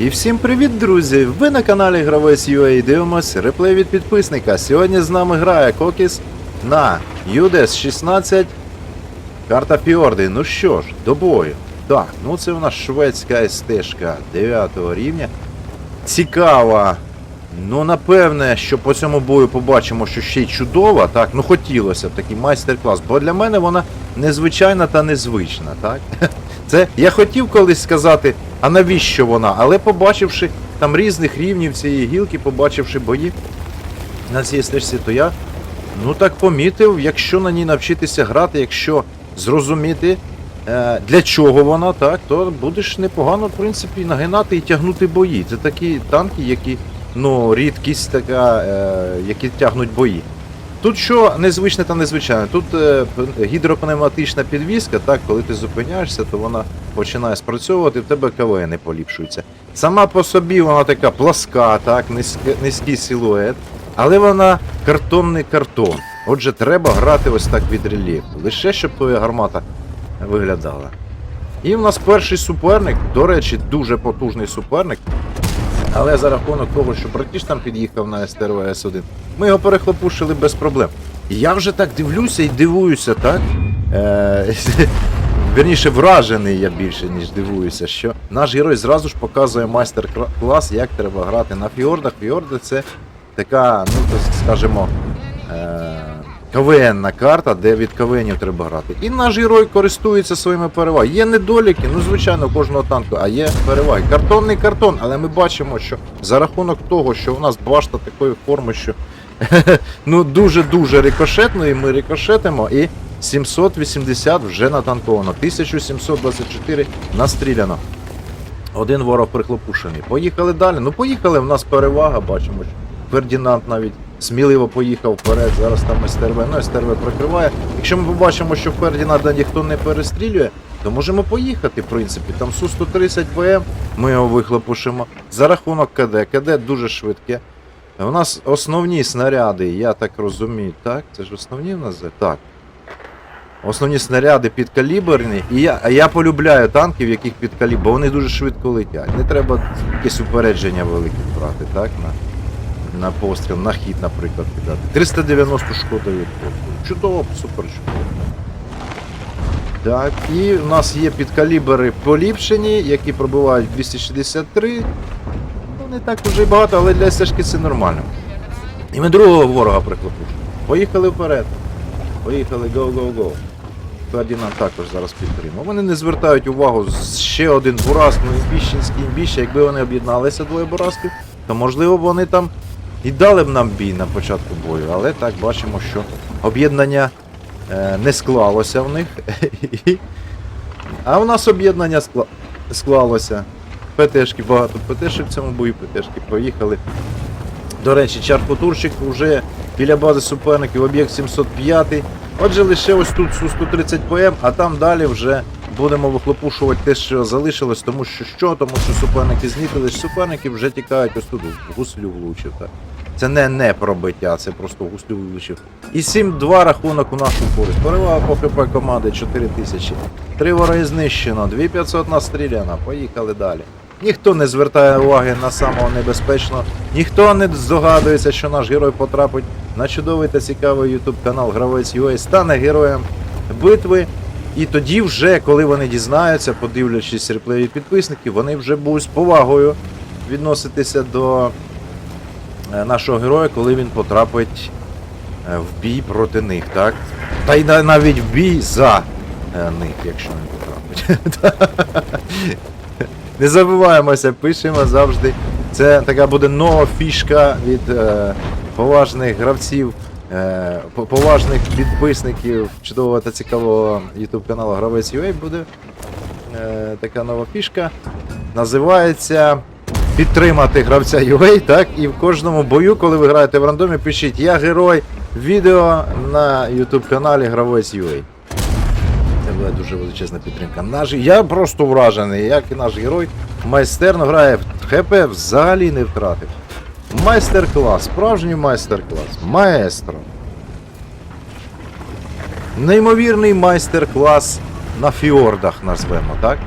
І всім привіт, друзі! Ви на каналі Гравець UA дивимось реплей від підписника. Сьогодні з нами грає Кокіс на UDES 16. Карта Фіорди. Ну що ж, до бою. Так, ну це у нас шведська стежка 9 рівня. Цікава. Ну, напевне, що по цьому бою побачимо, що ще й чудова, так, ну хотілося б такий майстер-клас, бо для мене вона незвичайна та незвична, так? Це я хотів колись сказати, а навіщо вона? Але побачивши там різних рівнів цієї гілки, побачивши бої на цій стежці, то я ну так помітив, якщо на ній навчитися грати, якщо зрозуміти, е, для чого вона, так, то будеш непогано, в принципі, нагинати і тягнути бої. Це такі танки, які, ну, рідкість така, е, які тягнуть бої. Тут що незвичне та незвичайне, тут е, гідропневматична підвізка, так, коли ти зупиняєшся, то вона починає спрацьовувати, в тебе КВН поліпшуються. Сама по собі вона така пласка, так, низький, низький силует, але вона картонний картон. Отже, треба грати ось так від рельєфу, лише щоб твоя гармата виглядала. І в нас перший суперник, до речі, дуже потужний суперник. Але за рахунок того, що братіш там під'їхав на СТРВ С1, ми його перехлопушили без проблем. Я вже так дивлюся і дивуюся, так? Е, Вірніше, вражений я більше, ніж дивуюся, що наш герой зразу ж показує майстер-клас, як треба грати на фіордах. Фіорди це така, ну скажімо, КВНна карта, де від КВНів треба грати. І наш герой користується своїми перевагами. Є недоліки, ну звичайно, кожного танку, а є переваги. Картонний картон, але ми бачимо, що за рахунок того, що у нас башта такої форми, що ну дуже-дуже рикошетної, ми рикошетимо і 780 вже натанковано, 1724 настріляно. Один ворог прихлопушений. Поїхали далі. Ну поїхали, в нас перевага, бачимо, Фердінанд навіть сміливо поїхав вперед. Зараз там СТРВ, ну СТРВ прикриває. Якщо ми побачимо, що Фердінанда ніхто не перестрілює, то можемо поїхати, в принципі. Там Су-130 ПМ, ми його вихлопушимо. За рахунок КД. КД дуже швидке. У нас основні снаряди, я так розумію, так? Це ж основні в нас? Так. Основні снаряди підкаліберні. І я, я полюбляю танки, в яких підкалібр, бо вони дуже швидко летять. Не треба якесь упередження велике брати, так? На, на постріл, на хід, наприклад, кидати. 390 шкода від пострілу. Чудово, супер чудово. Так, і у нас є підкалібери поліпшені, які пробивають 263. Ну, не так уже й багато, але для стежки це нормально. І ми другого ворога прихлопушимо. Поїхали вперед. Поїхали, go. Фердінанд також зараз підтримав. Вони не звертають увагу ще один бурас, ну імбіщенський імбіща. Якби вони об'єдналися двоє бурасків, то можливо б вони там і дали б нам бій на початку бою. Але так бачимо, що об'єднання е, не склалося в них. А у нас об'єднання скла- склалося. ПТшки, багато ПТшок в цьому бою, ПТшки поїхали. До речі, Чарпотурчик вже біля бази суперників, об'єкт 705. Отже, лише ось тут Су-130 ПМ, а там далі вже будемо вихлопушувати те, що залишилось, тому що що? Тому що суперники знітились, суперники вже тікають ось тут, гуслю влучив. Так. Це не не пробиття, це просто гуслю влучив. І 7-2 рахунок у нашу користь. Перевага по ХП команди 4000. Три вороги знищено, 2500 настріляно. Поїхали далі. Ніхто не звертає уваги на самого небезпечного, ніхто не здогадується, що наш герой потрапить на чудовий та цікавий YouTube канал Гравець UA, стане героєм битви. І тоді, вже, коли вони дізнаються, подивлячись реплеї підписників, вони вже будуть з повагою відноситися до е, нашого героя, коли він потрапить е, в бій проти них, так? Та й навіть в бій за е, них, якщо не потрапить. Не забуваємося, пишемо завжди. Це така буде нова фішка від поважних гравців, поважних підписників чудового та цікавого YouTube каналу Гравець UA буде е, така нова фішка. Називається Підтримати гравця UA, так? І в кожному бою, коли ви граєте в рандомі, пишіть Я герой відео на YouTube каналі Гравець UA. Це була дуже величезна підтримка. Наш, я просто вражений, як і наш герой майстерно грає в ХП взагалі не втратив. Майстер-клас, справжній майстер-клас. Маестро. Неймовірний майстер-клас на фіордах назвемо, так?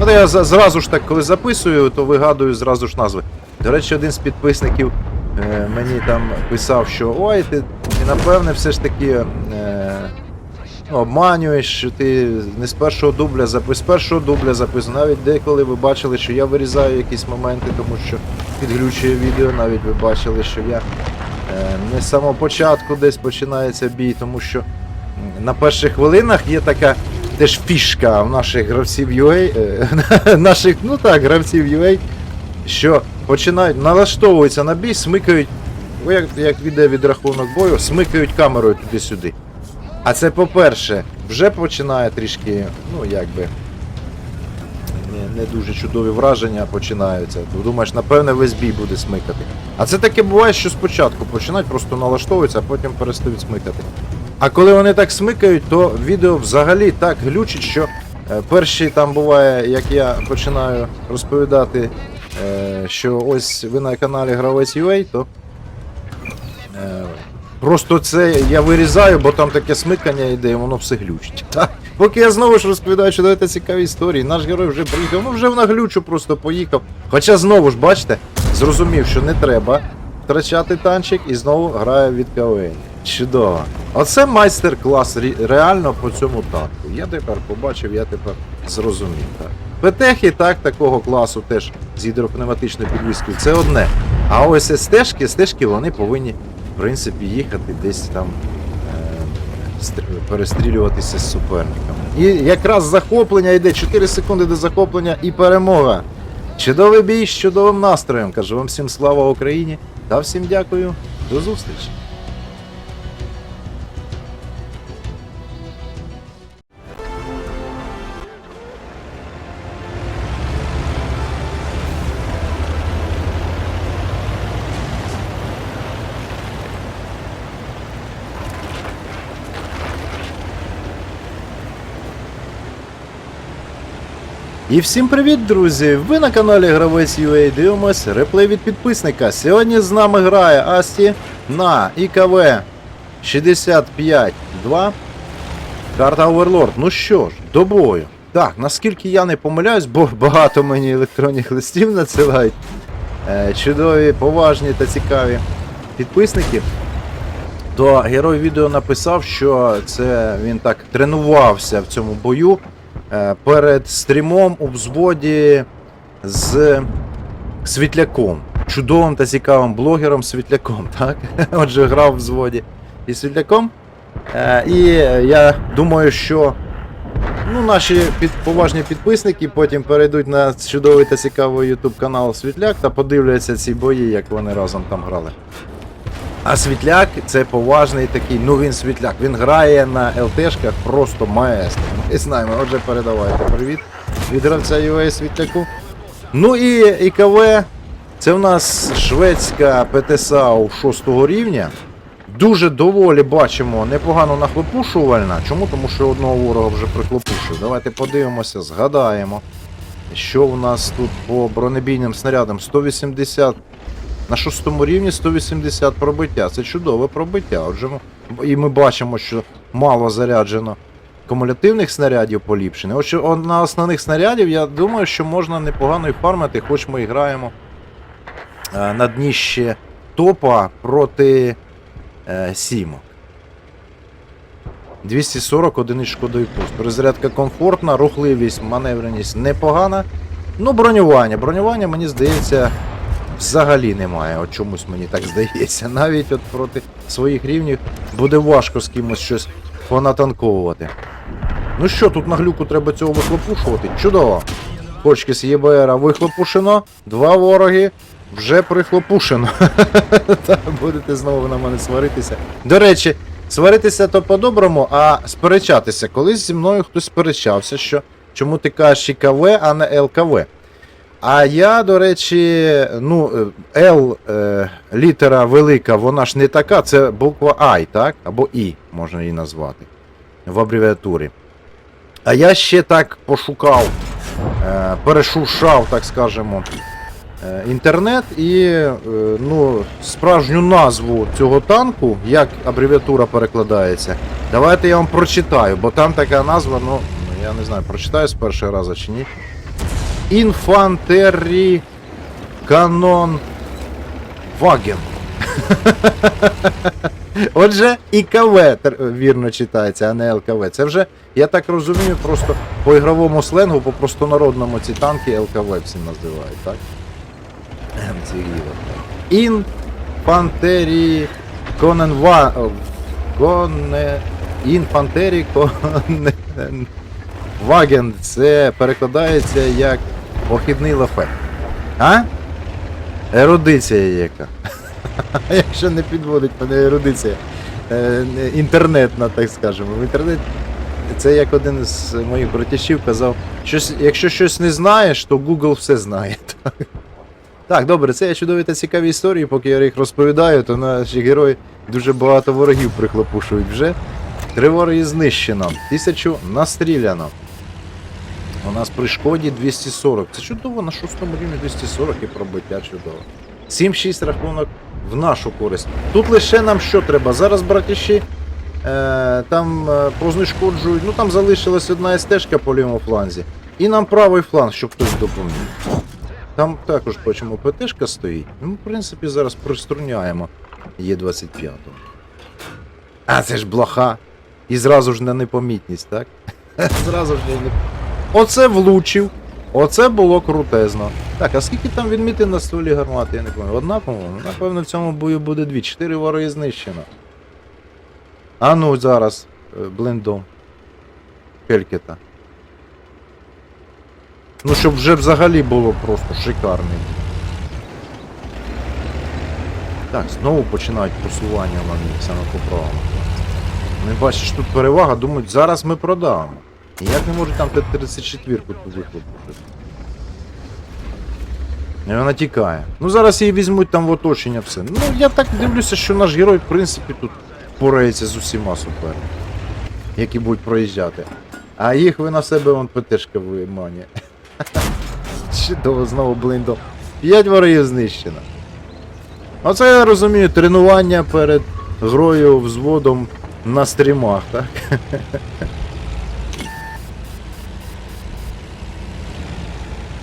Ну, я зразу ж так, коли записую, то вигадую зразу ж назви. До речі, один з підписників е, мені там писав, що ой, ти, ти напевне все ж таки е, ну, обманюєш, що ти не з першого дубля запис, з першого дубля записуєш. Навіть деколи ви бачили, що я вирізаю якісь моменти, тому що підглючує відео, навіть ви бачили, що я е, не з самого початку десь починається бій, тому що на перших хвилинах є така теж фішка в наших гравців UA, е, наших, ну так, гравців UA, що починають налаштовуються на бій, смикають, як, як іде відрахунок бою, смикають камерою туди-сюди. А це, по-перше, вже починає трішки, ну якби. Не, не дуже чудові враження починаються. Думаєш, напевне, весь бій буде смикати. А це таке буває, що спочатку починають, просто налаштовуються, а потім перестають смикати. А коли вони так смикають, то відео взагалі так глючить, що е, перші там буває, як я починаю розповідати, е, що ось ви на каналі Гравець UA, то е, просто це я вирізаю, бо там таке смикання йде, і воно все глючить. Так? Поки я знову ж розповідаю, що давайте цікаві історії. Наш герой вже приїхав, ну вже на глючу просто поїхав. Хоча знову ж, бачите, зрозумів, що не треба втрачати танчик і знову грає від КВН. Чудово. Оце майстер-клас реально по цьому танку. Я тепер побачив, я тепер зрозумів. Так. ПТХи так, такого класу теж з гідропневматичною підвіскою, це одне. А ось стежки, стежки вони повинні, в принципі, їхати десь там е, перестрілюватися з суперниками. І якраз захоплення йде 4 секунди до захоплення і перемога. Чудовий бій з чудовим настроєм. Кажу вам всім слава Україні та всім дякую. До зустрічі. І всім привіт, друзі! Ви на каналі Гравець UA дивимось реплей від підписника. Сьогодні з нами грає Асті на ІКВ 65-2. Карта Overlord. Ну що ж, до бою. Так, наскільки я не помиляюсь, бо багато мені електронних листів надсилають. Е, чудові, поважні та цікаві підписники. То герой відео написав, що це він так тренувався в цьому бою перед стрімом у взводі з Світляком. Чудовим та цікавим блогером Світляком, так? Отже, грав в взводі із Світляком. Е, І я думаю, що ну, наші під, поважні підписники потім перейдуть на чудовий та цікавий YouTube канал Світляк та подивляться ці бої, як вони разом там грали. А Світляк це поважний такий, ну він Світляк. Він грає на ЛТшках просто маестро. Ми знаємо, отже, передавайте привіт від гравця UA Світляку. Ну і ІКВ, це в нас шведська ПТСАУ 6 рівня. Дуже доволі бачимо непогано нахлопушувальна. Чому? Тому що одного ворога вже прихлопушив. Давайте подивимося, згадаємо, що в нас тут по бронебійним снарядам 180 на шостому рівні 180 пробиття. Це чудове пробиття. Отже, і ми бачимо, що мало заряджено кумулятивних снарядів поліпшено. Отже, на основних снарядів я думаю, що можна непогано і фармити, хоч ми і граємо е, на дніще топа проти е, сімок. 240 одиниць шкодовий пуст. Перезарядка комфортна, рухливість, маневреність непогана. Ну, бронювання. Бронювання, мені здається, взагалі немає. От чомусь мені так здається. Навіть от проти своїх рівнів буде важко з кимось щось понатанковувати. Ну що, тут на глюку треба цього вихлопушувати? Чудово. Почки з ЄБР вихлопушено. Два вороги вже прихлопушено. Будете знову на мене сваритися. До речі, сваритися то по-доброму, а сперечатися. Колись зі мною хтось сперечався, що чому ти кажеш ІКВ, а не ЛКВ. А я, до речі, ну, е, Л е, літера велика, вона ж не така, це буква I, так? Або І, можна її назвати в абревіатурі. А я ще так пошукав, е, перешушав, так скажемо, е, інтернет і е, ну, справжню назву цього танку, як абревіатура перекладається. Давайте я вам прочитаю, бо там така назва, ну, я не знаю, прочитаю з першого разу чи ні. Інфантері канон Ваген. Отже, ІКВ вірно читається, а не ЛКВ. Це вже, я так розумію, просто по ігровому сленгу, по простонародному ці танки ЛКВ всі називають, так? Ем. Інфантері Коненва. Коне. Інфантері Конен. Ваген. Це перекладається як похідний лафет. А? Ерудиція яка. Якщо не підводить мене ерудиція. Е, Інтернетна, так скажемо. В інтернет це як один з моїх братішів казав, щось, якщо щось не знаєш, то Google все знає. Так, добре, це є чудові та цікаві історії, поки я їх розповідаю, то наші герої дуже багато ворогів прихлопушують вже. Три вороги знищено, тисячу настріляно. У нас при шкоді 240. Це чудово, на шостому рівні 240 і пробиття чудово. 7-6 рахунок в нашу користь. Тут лише нам що треба? Зараз, братіші, е, там е, прознешкоджують, ну там залишилась одна стежка по лівому фланзі. І нам правий фланг, щоб хтось допоміг. Там також бачимо ПТшка стоїть. Ну, в принципі, зараз приструняємо Є25. А це ж блоха. І зразу ж на непомітність, так? зразу ж на не... Оце влучив. Оце було крутезно. Так, а скільки там відмітин на стволі гармати, я не пам'ятаю. Одна, по-моєму? Напевно, в цьому бою буде дві. Чотири вороги знищено. А ну зараз, е, блиндом. Хелькета. Ну, щоб вже взагалі було просто шикарний. Так, знову починають просування вони саме по правому. Не бачиш, тут перевага, думають, зараз ми продавимо. Як не можуть там Т-34 тут вихлопити? І вона тікає. Ну зараз її візьмуть там в оточення все. Ну я так дивлюся, що наш герой, в принципі, тут порається з усіма суперниками, які будуть проїжджати. А їх ви на себе вон ПТшка виманює. Чудово, знову блиндом. П'ять ворогів знищено. Оце я розумію, тренування перед грою взводом на стрімах, так?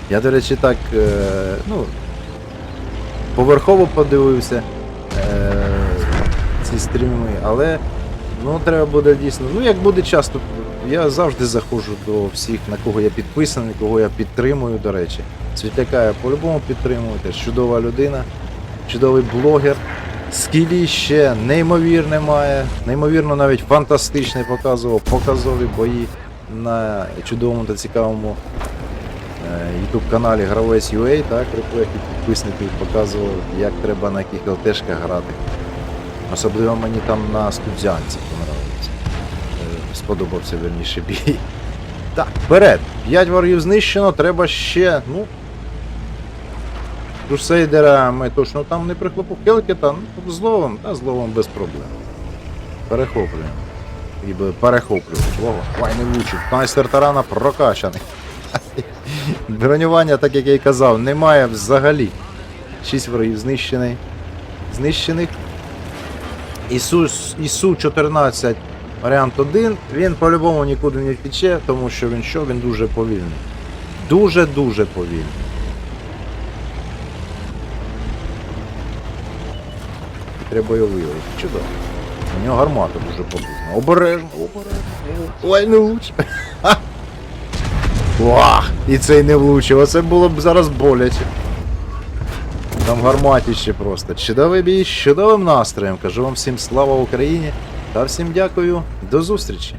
Я, до речі, так, е, ну, поверхово подивився е, ці стріми, але ну, треба буде дійсно. Ну, як буде часто, я завжди заходжу до всіх, на кого я підписаний, кого я підтримую, до речі. Світляка я по-любому підтримую, теж чудова людина, чудовий блогер. Скіліще неймовірне має, неймовірно навіть фантастичний показував, показові бої на чудовому та цікавому YouTube каналі Гравець UA, так, реплеки підписників показував, як треба на яких ЛТшках грати. Особливо мені там на студзянці понравилось. Е, Сподобався верніше бій. Так, вперед! 5 ворогів знищено, треба ще, ну. Крусейдера ми точно там не прихлопу. Келкета, ну, з ловом, та з ловом без проблем. Перехоплюємо. І. Ого, вай не влучив. Кайстер тарана прокачаний. Бронювання, так як я й казав, немає взагалі. 6 ворогів знищений. знищених. Ісу, Ісу 14 варіант 1. Він по-любому нікуди не втече, тому що він що? Він дуже повільний. Дуже-дуже повільний. Треба його виявити. Чудово. У нього гармата дуже потужна. Обережно, обережно. Ой, не лучше. Вах! І цей не влучив, оце було б зараз боляче. Там гарматіще просто. Чудовий бій чудовим настроєм. Кажу вам всім слава Україні та всім дякую. До зустрічі!